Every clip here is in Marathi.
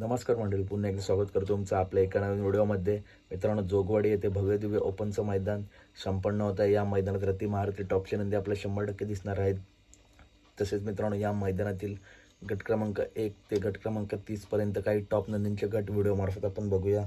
नमस्कार मंडळी पुन्हा एकदा स्वागत करतो तुमचं आपल्या एका नवीन व्हिडिओमध्ये. मित्रांनो जोगवाडी येथे भव्यदिव्य ओपनचं मैदान संपन्न होतं आहे. या मैदानात रती महारती टॉपचे नंदी आपल्याला शंभर टक्के दिसणार आहेत. तसेच मित्रांनो या मैदानातील गट क्रमांक एक ते गट क्रमांक तीसपर्यंत काही टॉप नंदींचे गट व्हिडिओमार्फत आपण बघूया.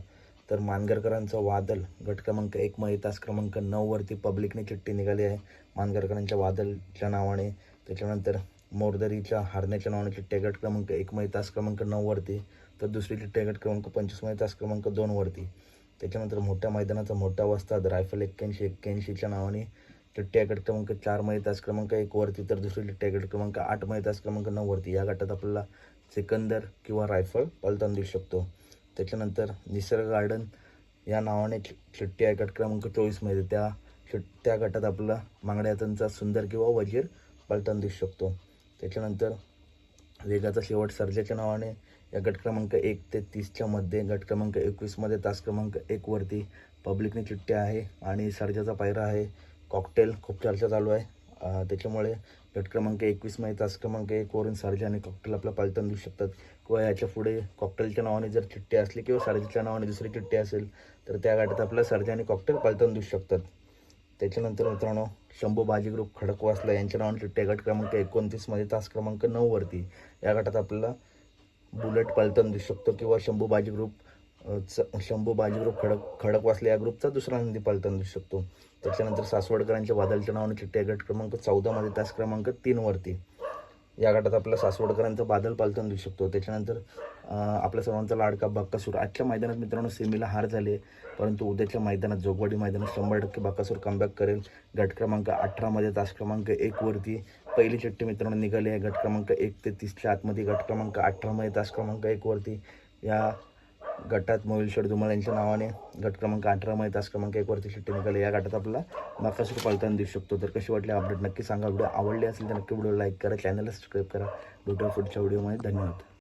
तर मानगरकरांचं वादल गट क्रमांक एकमध्ये तास क्रमांक नऊवरती पब्लिकने चिठ्ठी निघाली आहे. मानगरकरांच्या वादलच्या नावाने. त्याच्यानंतर मोरदरीच्या हारण्याच्या नावाने चिठ्ठी गट क्रमांक एकमध्ये तास क्रमांक नऊवरती तर दुसरी चिठ्ठी क्रमांक गट क्रमांक पंचवीसमध्ये तास क्रमांक दोनवरती त्याच्यानंतर मोठ्या मैदानाचा मोठा वस्ताद रायफल एक्क्याऐंशी एक्क्याऐंशीच्या नावाने चिठ्ठी आहे गट क्रमांक चारमध्ये तास क्रमांक एकवरती तर दुसरी चिठ्ठी गट क्रमांक आठमध्ये तास क्रमांक नऊवरती या गटात आपल्याला सिकंदर किंवा रायफल पलतान देऊ शकतो. त्याच्यानंतर निसर्ग गार्डन या नावाने चि- चिठ्ठी क्रमांक गट क्रमांक चोवीसमध्ये त्या चिट त्या गटात आपला मांगड्यातनचा सुंदर किंवा वजीर पलटण दिसू शकतो. त्याच्यानंतर वेगाचा शेवट सर्जाच्या नावाने या गट क्रमांक एक ते तीसच्या मध्ये गट क्रमांक एकवीसमध्ये तास क्रमांक एकवरती पब्लिकने चिठ्ठी आहे आणि सर्जाचा पायरा आहे. कॉकटेल खूप चर्चा चालू आहे. त्याच्यामुळे गट क्रमांक एकवीसमध्ये तास क्रमांक एकवरून सर्जा आणि कॉकटेल आपल्या पालताना देऊ शकतात. किंवा याच्यापुढे कॉकटेलच्या नावाने जर चिठ्ठी असली किंवा सर्जाच्या नावाने दुसरी चिठ्ठी असेल तर त्या गाठात आपल्याला सर्जा आणि कॉकटेल पालताना देऊ शकतात. त्याच्यानंतर मित्रांनो शंभू बाजी ग्रुप खडकवासला यांच्या नावाने चिठ्ठी गट क्रमांक एकोणतीसमध्ये तास क्रमांक नऊवरती या गटात आपल्याला बुलेट पलटन दिसू शकतो किंवा शंभू बाजी ग्रुप च- शंभू बाजी ग्रुप खडक खडकवासला या ग्रुपचा दुसरा नंदी पलटन दिसू शकतो. त्याच्यानंतर सासवडकरांच्या वादळच्या नावाने चिठ्ठी गट क्रमांक चौदामध्ये तास क्रमांक तीनवरती या गटात आपल्या सासवडकरांचं बादल पालतन देऊ शकतो. त्याच्यानंतर आपल्या सर्वांचा लाडका बाक्कासूर आजच्या मैदानात मित्रांनो सेमीला हार झाले परंतु उद्याच्या मैदानात जोगवाडी मैदानात शंभर टक्के बक्कासूर कमबॅक करेल. गट क्रमांक अठरामध्ये तास क्रमांक एकवरती पहिली चट्टी मित्रांनो निघाली आहे. गट क्रमांक एक ते तीसच्या आतमध्ये गट क्रमांक अठरामध्ये तास क्रमांक एकवरती या गटात मोहिलशेड धुमाळ यांच्या नावाने गट क्रमांक अठरा मध्ये तास क्रमांक एकवरती सुट्टी निघाली. या गटात आपला बकासूर पालताना देऊ शकतो. तर कशी वाटली अपडेट नक्की सांगा. व्हिडिओ आवडली असेल तर नक्की व्हिडिओ लाईक करा. चॅनलला सबस्क्राईब करा. भेटूया पुढच्या व्हिडिओमध्ये धन्यवाद.